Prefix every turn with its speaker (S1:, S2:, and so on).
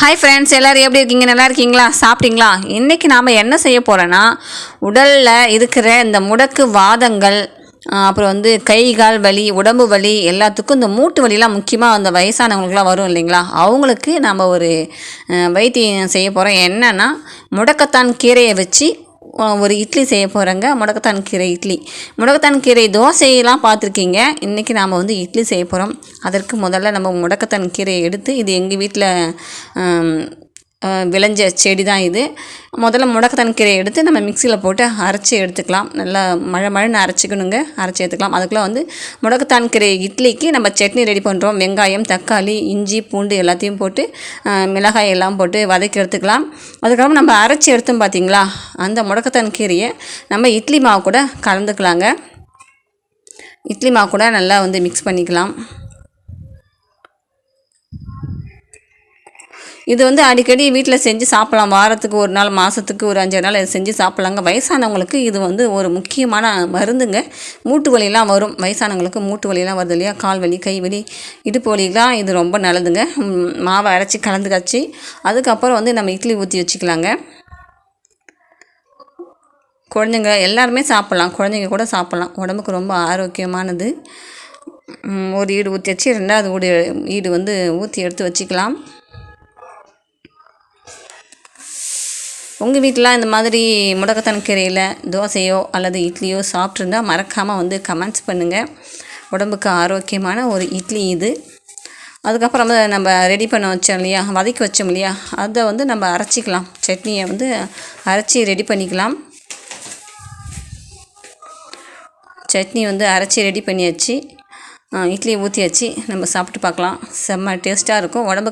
S1: hi friends எல்லோரும் எப்படி இருக்கீங்க நல்லா இருக்கீங்களா சாப்பிட்டீங்களா இன்றைக்கி நாம் என்ன செய்ய போகிறோன்னா உடலில் இருக்கிற இந்த முடக்கு வாதங்கள் அப்புறம் வந்து கை கால் வலி உடம்பு வலி எல்லாத்துக்கும் இந்த மூட்டு வலிலாம் முக்கியமாக அந்த வயசானவங்களுக்குலாம் வரும் இல்லைங்களா அவங்களுக்கு நம்ம ஒரு வைத்தியம் செய்ய போகிறோம் என்னென்னா முடக்கத்தான் கீரையை வச்சு ஒரு இட்லி செய்ய போகிறேங்க முடக்கத்தான் கீரை இட்லி முடக்கத்தான் கீரை தோசையெல்லாம் பார்த்துருக்கீங்க இன்றைக்கி நாம் வந்து இட்லி செய்ய போகிறோம் அதற்கு முதல்ல நம்ம முடக்கத்தான் கீரையை எடுத்து இது எங்கள் வீட்டில் விளைஞ்ச செடி தான் இது முதல்ல முடக்கத்தன் கீரையை எடுத்து நம்ம மிக்சியில் போட்டு அரைச்சி எடுத்துக்கலாம் நல்லா மழை மழைன்னு அரைச்சிக்கணுங்க அரைச்சி எடுத்துக்கலாம் அதுக்குள்ளே வந்து முடக்கத்தான் கீரை இட்லிக்கு நம்ம சட்னி ரெடி பண்ணுறோம் வெங்காயம் தக்காளி இஞ்சி பூண்டு எல்லாத்தையும் போட்டு மிளகாய் எல்லாம் போட்டு வதக்கி எடுத்துக்கலாம் அதுக்கப்புறம் நம்ம அரைச்சி எடுத்தோம் பார்த்திங்களா அந்த முடக்கத்தான் கீரையை நம்ம இட்லி மாவு கூட கலந்துக்கலாங்க இட்லி மாவு கூட நல்லா வந்து மிக்ஸ் பண்ணிக்கலாம் இது வந்து அடிக்கடி வீட்டில் செஞ்சு சாப்பிட்லாம் வாரத்துக்கு ஒரு நாள் மாதத்துக்கு ஒரு அஞ்சு நாள் செஞ்சு சாப்பிட்லாங்க வயசானவங்களுக்கு இது வந்து ஒரு முக்கியமான மருந்துங்க மூட்டு வலியெல்லாம் வரும் வயசானவங்களுக்கு மூட்டு வலியெல்லாம் வருது இல்லையா கால் வலி கை வலி இடுப்பு வலிலாம் இது ரொம்ப நல்லதுங்க மாவை அரைச்சி கலந்து காய்ச்சி அதுக்கப்புறம் வந்து நம்ம இட்லி ஊற்றி வச்சுக்கலாங்க குழந்தைங்க எல்லாருமே சாப்பிட்லாம் குழந்தைங்க கூட சாப்பிட்லாம் உடம்புக்கு ரொம்ப ஆரோக்கியமானது ஒரு ஈடு ஊற்றி வச்சு ரெண்டாவது ஊடு ஈடு வந்து ஊற்றி எடுத்து வச்சுக்கலாம் உங்கள் வீட்டில் இந்த மாதிரி முடக்கத்தான் கீரையில் தோசையோ அல்லது இட்லியோ சாப்பிட்ருந்தா மறக்காமல் வந்து கமெண்ட்ஸ் பண்ணுங்கள் உடம்புக்கு ஆரோக்கியமான ஒரு இட்லி இது அதுக்கப்புறம் வந்து நம்ம ரெடி பண்ண வச்சோம் இல்லையா வதக்கி வச்சோம் இல்லையா அதை வந்து நம்ம அரைச்சிக்கலாம் சட்னியை வந்து அரைச்சி ரெடி பண்ணிக்கலாம் சட்னி வந்து அரைச்சி ரெடி பண்ணியாச்சு இட்லி ஊற்றியாச்சு நம்ம சாப்பிட்டு பார்க்கலாம் செம்ம டேஸ்ட்டாக இருக்கும் உடம்புக்கு